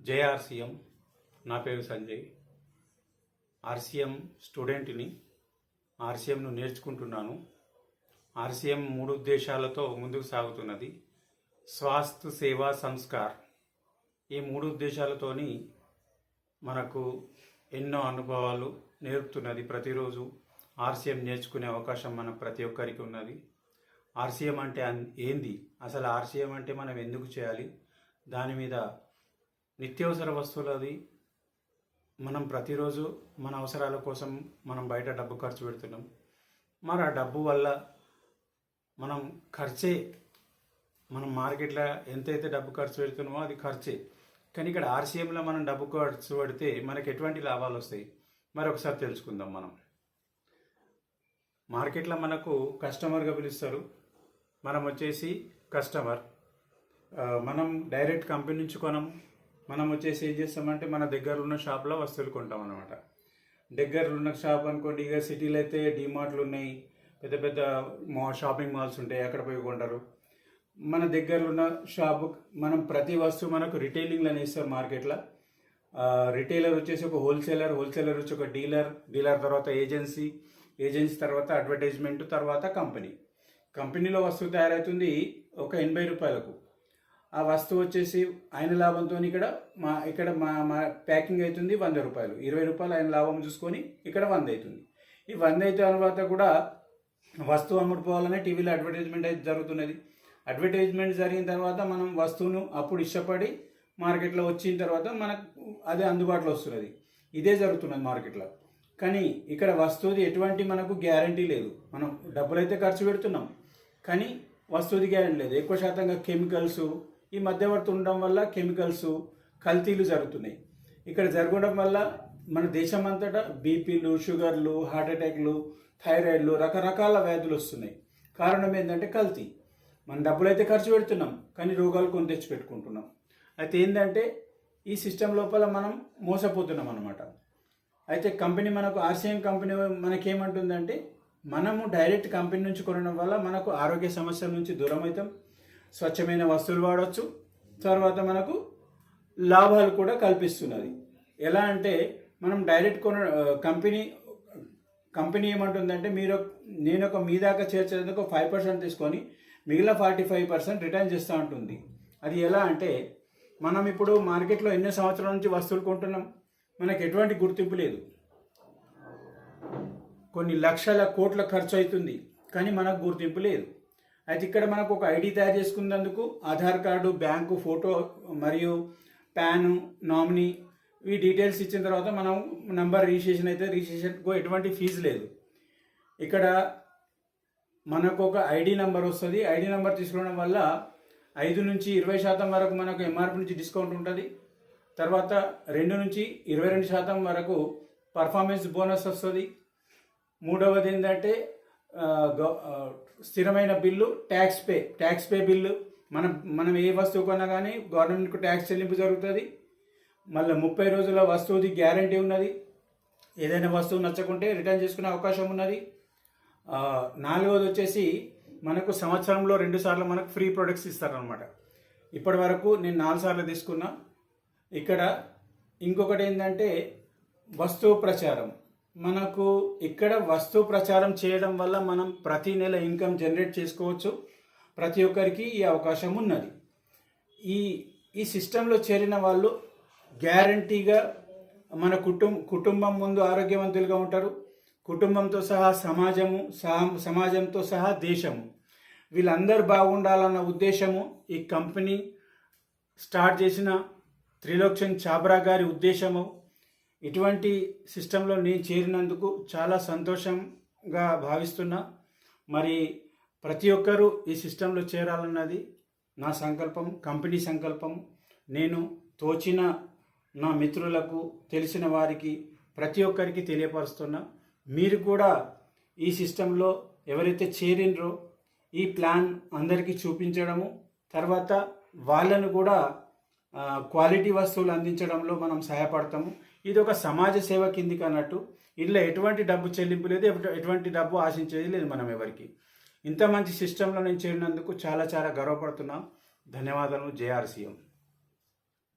జైఆర్సీఎం. నా పేరు సంజయ్. ఆర్సీఎం స్టూడెంట్ని ఆర్సీఎంను నేర్చుకుంటున్నాను. ఆర్సీఎం మూడు ఉద్దేశాలతో ముందుకు సాగుతున్నది. స్వాస్థ సేవా సంస్కార్. ఈ మూడు ఉద్దేశాలతోని మనకు ఎన్నో అనుభవాలు నేర్పుతున్నది. ప్రతిరోజు ఆర్సీఎం నేర్చుకునే అవకాశం మన ప్రతి ఒక్కరికి ఉన్నది. ఆర్సీఎం అంటే ఏంది? అసలు ఆర్సీఎం అంటే మనం ఎందుకు చేయాలి? దాని మీద నిత్యావసర వస్తువులది మనం ప్రతిరోజు మన అవసరాల కోసం మనం బయట డబ్బు ఖర్చు పెడుతున్నాం. మరి ఆ డబ్బు వల్ల మనం ఖర్చే మనం మార్కెట్లో ఎంతైతే డబ్బు ఖర్చు పెడుతున్నామో అది ఖర్చే. కానీ ఇక్కడ ఆర్సీఎంలో మనం డబ్బు ఖర్చు పెడితే మనకు ఎటువంటి లాభాలు వస్తాయి? మరి ఒకసారి తెలుసుకుందాం మనం. మార్కెట్లో మనకు కస్టమర్గా పిలుస్తారు. మనం వచ్చేసి కస్టమర్. మనం డైరెక్ట్ కంపెనీ నుంచి కొనం మనం వచ్చేసి ఏం చేస్తామంటే మన దగ్గర ఉన్న షాప్లో వస్తువులు కొంటాం అనమాట దగ్గర ఉన్న షాప్ అనుకోండి ఇక సిటీలో అయితే డిమార్ట్లు ఉన్నాయి పెద్ద పెద్ద మా షాపింగ్ మాల్స్ ఉంటాయి అక్కడ పోయి కొంటారు. మన దగ్గర ఉన్న షాపు మనం ప్రతి వస్తువు మనకు రిటైలింగ్లు ఇస్తారు మార్కెట్లో. రిటైలర్ వచ్చేసి ఒక హోల్సేలర్ హోల్సేలర్ వచ్చి ఒక డీలర్ డీలర్ తర్వాత ఏజెన్సీ ఏజెన్సీ తర్వాత అడ్వర్టైజ్మెంట్ తర్వాత కంపెనీ. కంపెనీలో వస్తువు తయారవుతుంది ఒక ఎనభై రూపాయలకు. ఆ వస్తువు వచ్చేసి ఆయన లాభంతో ఇక్కడ మా ఇక్కడ మా మా ప్యాకింగ్ అవుతుంది వంద రూపాయలు. ఇరవై రూపాయలు ఆయన లాభం చూసుకొని ఇక్కడ వంద అవుతుంది ఈ వంద అయిన తర్వాత కూడా వస్తువు అమ్ముడుపోవాలనే టీవీలో అడ్వర్టైజ్మెంట్ అయితే జరుగుతున్నది. అడ్వర్టైజ్మెంట్ జరిగిన తర్వాత మనం వస్తువును అప్పుడు ఇష్టపడి మార్కెట్లో వచ్చిన తర్వాత మనకు అదే అందుబాటులో వస్తున్నది. ఇదే జరుగుతున్నది మార్కెట్లో. కానీ ఇక్కడ వస్తువుది ఎటువంటి మనకు గ్యారంటీ లేదు. మనం డబ్బులైతే ఖర్చు పెడుతున్నాం. కానీ వస్తువుది గ్యారంటీ లేదు. ఎక్కువ శాతంగా కెమికల్స్ ఈ మధ్యవర్తి ఉండడం వల్ల కెమికల్స్ కల్తీలు జరుగుతున్నాయి. ఇక్కడ జరగడం వల్ల మన దేశం అంతటా బీపీలు షుగర్లు హార్ట్ అటాక్లు థైరాయిడ్లు రకరకాల వ్యాధులు వస్తున్నాయి. కారణం ఏంటంటే కల్తీ. మన డబ్బులైతే ఖర్చు పెడుతున్నాం కానీ రోగాలు కొని తెచ్చి పెట్టుకుంటున్నాం అయితే ఏంటంటే ఈ సిస్టమ్ లోపల మనం మోసపోతున్నాం అనమాట అయితే కంపెనీ మనకు ఆర్సీఎం కంపెనీ మనకేమంటుందంటే మనము డైరెక్ట్ కంపెనీ నుంచి కొనడం వల్ల మనకు ఆరోగ్య సమస్యల నుంచి దూరం అవుతాం స్వచ్ఛమైన వస్తువులు వాడవచ్చు తర్వాత మనకు లాభాలు కూడా కల్పిస్తున్నది. ఎలా అంటే మనం డైరెక్ట్ కొన కంపెనీ కంపెనీ ఏమంటుందంటే మీరు నేను ఒక మీ దాకా చేర్చేందుకు ఫైవ్ పర్సెంట్ తీసుకొని మిగిలిన ఫార్టీ ఫైవ్ పర్సెంట్ రిటర్న్ చేస్తూ ఉంటుంది. అది ఎలా అంటే మనం ఇప్పుడు మార్కెట్లో ఎన్నో సంవత్సరాల నుంచి వస్తువులు కొంటున్నాం? మనకు ఎటువంటి గుర్తింపు లేదు. కొన్ని లక్షల కోట్ల ఖర్చు అవుతుంది కానీ మనకు గుర్తింపు లేదు. అయితే ఇక్కడ మనకు ఒక ఐడి తయారు చేసుకున్నందుకు ఆధార్ కార్డు బ్యాంకు ఫోటో మరియు ప్యాను నామినీ ఈ డీటెయిల్స్ ఇచ్చిన తర్వాత మనం నంబర్ రిజిస్ట్రేషన్ అయితే రిజిస్ట్రేషన్కు ఎటువంటి ఫీజు లేదు. ఇక్కడ మనకు ఒక ఐడి నెంబర్ వస్తుంది. ఐడి నెంబర్ తీసుకోవడం వల్ల ఐదు నుంచి ఇరవై శాతం వరకు మనకు ఎంఆర్పి నుంచి డిస్కౌంట్ ఉంటుంది. తర్వాత రెండు నుంచి ఇరవై రెండు శాతం వరకు పర్ఫార్మెన్స్ బోనస్ వస్తుంది. మూడవది ఏంటంటే స్థిరమైన bill tax pay tax pay bill. మనం మనం ఏ వస్తువు కొన్నా కానీ గవర్నమెంట్కు ట్యాక్స్ చెల్లింపు జరుగుతుంది. మళ్ళీ ముప్పై రోజుల వస్తువుది గ్యారంటీ ఉన్నది. ఏదైనా వస్తువు నచ్చకుంటే రిటర్న్ చేసుకునే అవకాశం ఉన్నది. నాలుగవది వచ్చేసి మనకు సంవత్సరంలో రెండు సార్లు మనకు ఫ్రీ ప్రొడక్ట్స్ ఇస్తారనమాట ఇప్పటి వరకు నేను నాలుగు సార్లు తీసుకున్నా. ఇక్కడ ఇంకొకటి ఏంటంటే వస్తువు ప్రచారం. మనకు ఇక్కడ వస్తువు ప్రచారం చేయడం వల్ల మనం ప్రతి నెల ఇన్కమ్ జనరేట్ చేసుకోవచ్చు. ప్రతి ఒక్కరికి ఈ అవకాశం ఉన్నది. ఈ ఈ సిస్టంలో చేరిన వాళ్ళు గ్యారంటీగా మన కుటుంబ కుటుంబం ముందు ఆరోగ్యవంతులుగా ఉంటారు. కుటుంబంతో సహా సమాజము సహా సమాజంతో సహా దేశము. వీళ్ళందరూ బాగుండాలన్న ఉద్దేశము ఈ కంపెనీ స్టార్ట్ చేసిన త్రిలోక్షన్ చాబ్రా గారి ఉద్దేశము. ఇటువంటి సిస్టంలో నేను చేరినందుకు చాలా సంతోషంగా భావిస్తున్నా. మరి ప్రతి ఒక్కరూ ఈ సిస్టంలో చేరాలన్నది నా సంకల్పం కంపెనీ సంకల్పం. నేను తోచిన నా మిత్రులకు తెలిసిన వారికి ప్రతి ఒక్కరికి తెలియపరుస్తున్నా. మీరు కూడా ఈ సిస్టంలో ఎవరైతే చేరినరో ఈ ప్లాన్ అందరికీ చూపించడము తర్వాత వాళ్ళను కూడా క్వాలిటీ వస్తువులు అందించడంలో మనం సహాయపడతాము. ఇది ఒక సమాజ సేవ కిందికి అన్నట్టు. ఇందులో ఎటువంటి డబ్బు చెల్లింపు లేదు ఎటువంటి డబ్బు ఆశించేది లేదు మనం ఎవరికి. ఇంత మంచి సిస్టంలో నేను చేరినందుకు చాలా చాలా గర్వపడుతున్నాం. ధన్యవాదాలు జేఆర్సీఎం